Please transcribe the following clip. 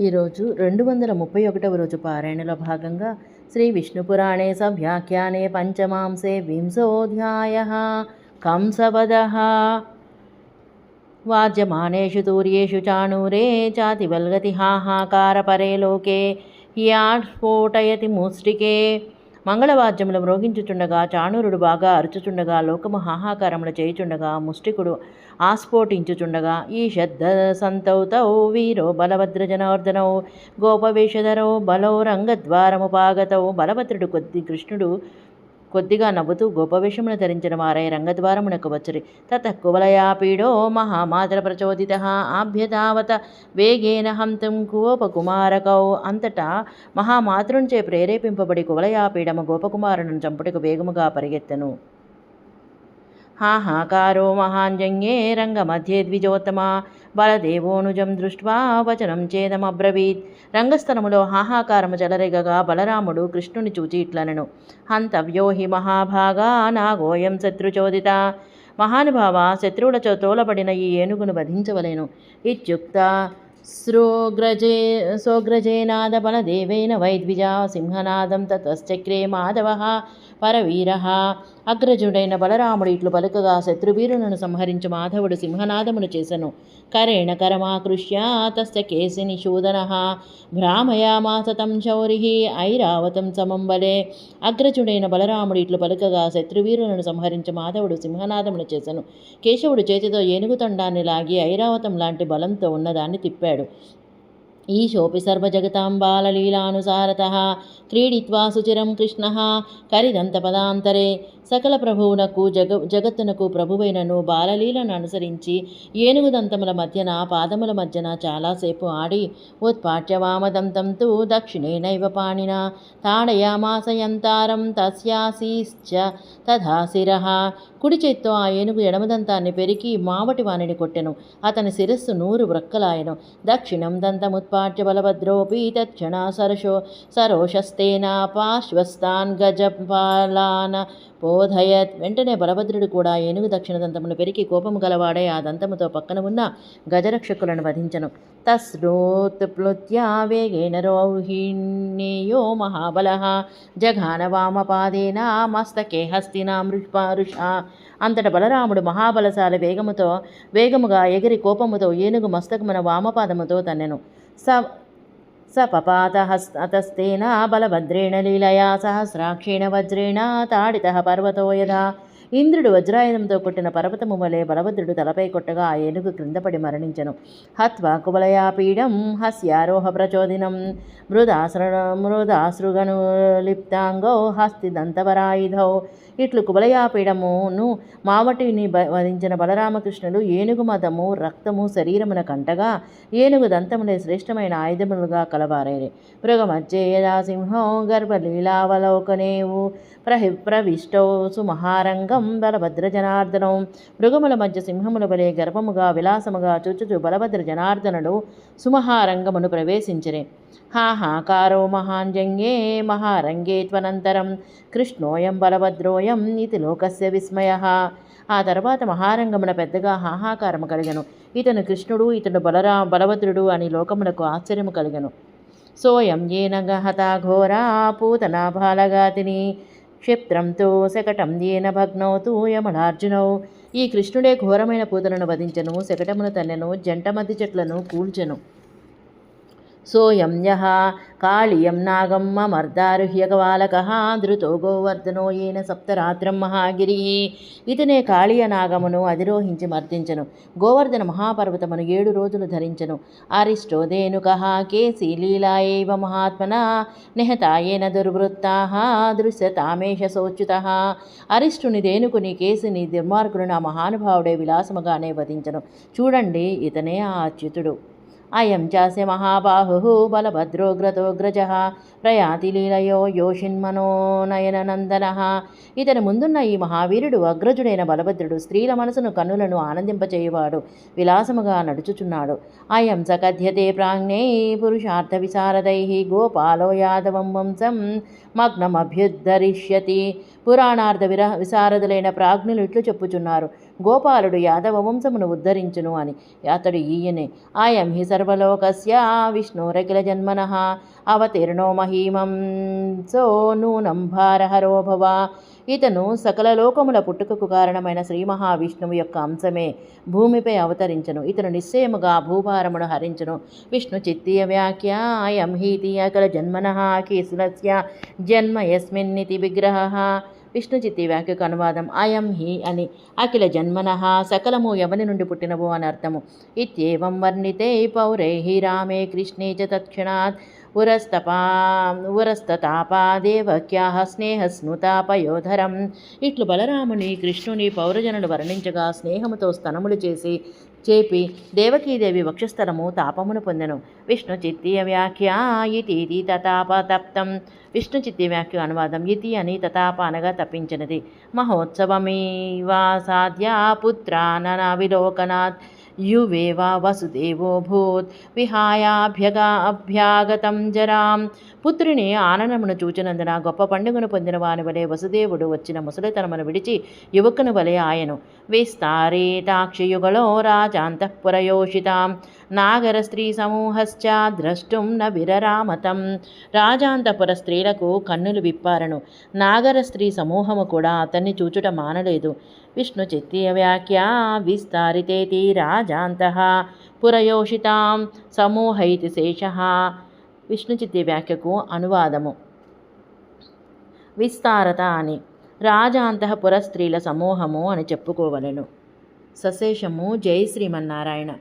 ఈరోజు రెండు వందల ముప్పై ఒకటవ రోజు పారాయణలో భాగంగా శ్రీ విష్ణుపురాణే సవ్యాఖ్యానే పంచమాంసే వింశోధ్యాయ కంసవద. వాద్యమానేషు తూర్యేషు చాణూరే చాతివల్గతి హాహాకారపరే లోకే యాస్ఫోటయతి ముష్టికే. మంగళవాద్యములు మ్రోగించుచుండగా చాణూరుడు బాగా అరుచుచుండగా లోకము హాహాకారములు చేయుచుండగా ముష్టికుడు ఆస్ఫోటించుచుండగా ఈ శబ్ద సంతౌతౌ వీరో బలభద్ర జనార్దనౌ గోపవేషధరౌ బలౌ రంగద్వారముపాగతౌ బలభద్రుడు కొద్ది కృష్ణుడు కొద్దిగా నవ్వుతూ గోపవేషమును ధరించిన వారై రంగద్వారమునకు వచ్చరి. తత కువలయాపీడో మహామాతర ప్రచోదిత ఆభ్యతావత వేగేన హంతం గోపకుమారకౌ అంతటా మహామాతృంచే ప్రేరేపింపబడి కువలయాపీడము గోపకుమారును చంపుటకు వేగముగా పరిగెత్తెను. హాహాకారో మహాంజంగే రంగమధ్యే ద్విజోత్తమ బలదేవోనుజం దృష్ట్వా వచనం చేదమబ్రవీత్. రంగస్థలములో హాహాకారము జలరేగగా బలరాముడు కృష్ణుని చూచి ఇట్లనను హంతవ్యో హి మహాభాగా నాగోయం శత్రుచోదిత. మహానుభావ శత్రువులతో తోలబడిన ఈ ఏనుగును వధించవలేను. ఇత్యుక్త శ్రోగ్రజే సోగ్రజేనాద బలదేవేన వైద్విజా సింహనాదం తతశ్చక్రే మాధవ. పరవీర. అగ్రజుడైన బలరాముడు ఇట్లు పలుకగా శత్రువీరులను సంహరించు మాధవుడు సింహనాదమును చేసెను. కరేణ కరమాకృష్య తస్య కేసి నిషూదన భ్రామయామాస తం శౌరి ఐరావతం సమం వలే అగ్రజుడైన బలరాముడు ఇట్లు పలుకగా శత్రువీరులను సంహరించు మాధవుడు సింహనాదమును చేసెను. కేశవుడు చేతితో ఏనుగుతండాన్ని లాగి ఐరావతం లాంటి బలంతో ఉన్నదాన్ని తిప్పాడు. ఈశోపి సర్వజగతాం బాలలీలానుసారత. క్రీడిత్వా సుచిరం కృష్ణ. కరిదంతపదాంతరే సకల ప్రభువునకు జగ జగత్తునకు ప్రభువైనను బాలలీలను అనుసరించి ఏనుగుదంతముల మధ్యన పాదముల మధ్యన చాలాసేపు ఆడి ఉత్పాట్యవామదంతం తు దక్షిణేనైవ పాణిన. తాడయామాసయంతారం తస్యాశీశ్చ తథా శిరః కుడి చేత్తో ఆ ఏనుగు ఎడమదంతాన్ని పెరికి మావటి వాణిని కొట్టెను. అతని శిరస్సు నూరు వృక్కలాయను దక్షిణం దంతముత్పా బలభద్రోపి తక్షణ సరశో సరోషస్తేన పాశ్వస్తాన్ గజపాలాన బోధయత్ వెంటనే బలభద్రుడు కూడా ఏనుగు దక్షిణ దంతమును పెరిగి కోపము గలవాడే ఆ దంతముతో పక్కన ఉన్న గజరక్షకులను వధించను. తస్రోత్ప్లుత్యా వేగేన రోహిణేయో మహాబల। జఘాన వామపాదేన మస్తకే హస్తినా మృష అంతట బలరాముడు మహాబలశాల వేగముతో వేగముగా ఎగిరి కోపముతో ఏనుగు మస్తకమున వామపాదముతో తన్నెను. స స పపాత హస్తస్తేన బలభద్రేణ లీలయా సహస్రాక్షేణ వజ్రేణ తాడిత పర్వతో యథా ఇంద్రుడు వజ్రాయుధంతో కొట్టిన పర్వతము వలె బలభద్రుడు తలపై కొట్టగా ఆ ఏనుగు క్రిందపడి మరణించను. హత్వా కుబలయాపీడం హస్యారోహ ప్రచోదినం. మృదాశ్ర మృదాశ్రుగను లిప్తాంగో హస్తి దంతవరాయుధౌ ఇట్లు కుబలయాపీడమును మావటిని బ వధించిన బలరామకృష్ణుడు ఏనుగు మదము రక్తము శరీరమున కంటగా ఏనుగు దంతములే శ్రేష్టమైన ఆయుధములుగా కలవారేరే. మృగమజ్జేయదా సింహం గర్భలీలావలోకనేవు. ప్రహి ప్రవిష్టౌ సుమహారంగం బలభద్ర జనార్దనం మృగముల మధ్య సింహముల వలె గర్భముగా విలాసముగా చూచుచు బలభద్ర జనార్దనుడు సుమహారంగమును ప్రవేశించిరే. హాహాకారో మహాంజంగే మహారంగే త్వనంతరం కృష్ణోయం బలభద్రోయం ఇది లోకస్య విస్మయ. ఆ తర్వాత మహారంగమున పెద్దగా హాహాకారము కలిగను. ఇతను కృష్ణుడు ఇతడు బలరా బలభద్రుడు అని లోకములకు ఆశ్చర్యము కలిగను. సోయం ఏన గహతా ఘోరా పూతనా బాలగాతిని క్షిప్రంతో శకటం ఏన భగ్నౌ తూయమణార్జునౌ ఈ కృష్ణుడే ఘోరమైన పూతలను వధించను శకటమును తన్నెను జంట మధ్య చెట్లను కూల్చెను. సోయం యః కాళియం నాగం మమర్దారుహ్యకవాలక ధృతో గోవర్ధనో ఏన సప్తరాత్రం మహాగిరి ఇతనే కాళీయ నాగమును అధిరోహించి మర్దించను. గోవర్ధన మహాపర్వతమును ఏడు రోజులు ధరించను. అరిష్టోదేనుక కేసి లీలాయైవ మహాత్మన నిహతాయేన దుర్వృత్తా దృశ్యతామేష శోచ్యుత అరిష్టుని దేనుకుని కేసిని దుర్మార్గులను ఆ మహానుభావుడే విలాసముగానే వధించను. చూడండి ఇతనే ఆ అచ్యుతుడు. అయం చాస్య మహాబాహు బలభద్రోగ్రతోగ్రజ ప్రయాతి లీలయో యోషిన్మనోనయననందన ఇతని ముందున్న ఈ మహావీరుడు అగ్రజుడైన బలభద్రుడు స్త్రీల మనసును కన్నులను ఆనందింపచేయువాడు విలాసముగా నడుచుచున్నాడు. అయం సకథ్యతే ప్రాజ్ఞై పురుషార్థ విశారదై గోపాలో యాదవం వంశం మగ్నమభ్యుద్ధరిష్యతి. పురాణార్థ విర విశారదులైన ప్రాజ్ఞులు ఇట్లు చెప్పుచున్నారు. గోపాలుడు యాదవ వంశమును ఉద్ధరించును అని. అతడు ఈయనే. ఆయం హి సర్వలోకస్య విష్ణురఖిల జన్మన అవతీర్ణో మహీమం సో నూనం భారహరో భవ. ఇతను సకల లోకముల పుట్టుకకు కారణమైన శ్రీ మహావిష్ణువు యొక్క అంశమే. భూమిపై అవతరించను. ఇతను నిశ్చయముగా భూభారమును హరించును. విష్ణు చిత్తీయ వ్యాఖ్య అయం హీతి అకల జన్మన కీసులస్య జన్మ యస్మిన్నితి విగ్రహ. విష్ణుజితి చిత్తి వ్యాఖ్యకు అనువాదం అయం హి అని. అఖిల జన్మన సకలము ఎవని నుండి పుట్టినవు అని అర్థము. ఇత్యేవం వర్ణితే పౌరై రామే కృష్ణే చ తత్క్షణాత్ ఉరస్తపా ఉరస్తతాపా దేవక్యాహ స్నేహస్నుతాపయోధరం ఇట్లు బలరాముని కృష్ణుని పౌరజనులు వర్ణించగా స్నేహముతో స్తనములు చేసి చేపి దేవకీదేవి వక్షస్థలము తాపమును పొందెను. విష్ణు చిత్తీయ వ్యాఖ్య ఇతి తతాప తప్తం విష్ణు చిత్తి వ్యాఖ్య అనువాదం ఇతి అని తతాప అనగా తప్పించినది. మహోత్సవమేవా సాధ్యా పుత్రానన విలోకనాథ్ యువేవా వసుదేవో భూత్ విహాయాభ్యగా అభ్యాగతం జరాం పుత్రుని ఆనందమును చూచినందున గొప్ప పండుగను పొందిన వాని వలె వసుదేవుడు వచ్చిన ముసలితనమును విడిచి యువకుని వలె ఆయను. విస్తారేతాక్షయుగలో రాజాంతఃపురయోషితాం। నాగర స్త్రీ సమూహశ్చ ద్రష్టుం న విరరామతం. రాజాంతపుర స్త్రీలకు కన్నులు విప్పారను. నాగర స్త్రీ సమూహము కూడా అతన్ని చూచుట మానలేదు. విష్ణు చిత్తీయ వ్యాఖ్య విస్తారితేతి రాజాంత. పురయోషితాం సమూహైతి శేష. విష్ణు చిత్తి వ్యాఖ్యకు అనువాదము. విస్తారత అని. రాజాంతఃపుర స్త్రీల సమూహము అని చెప్పుకోవలను. సశేషము జై శ్రీమన్నారాయణ.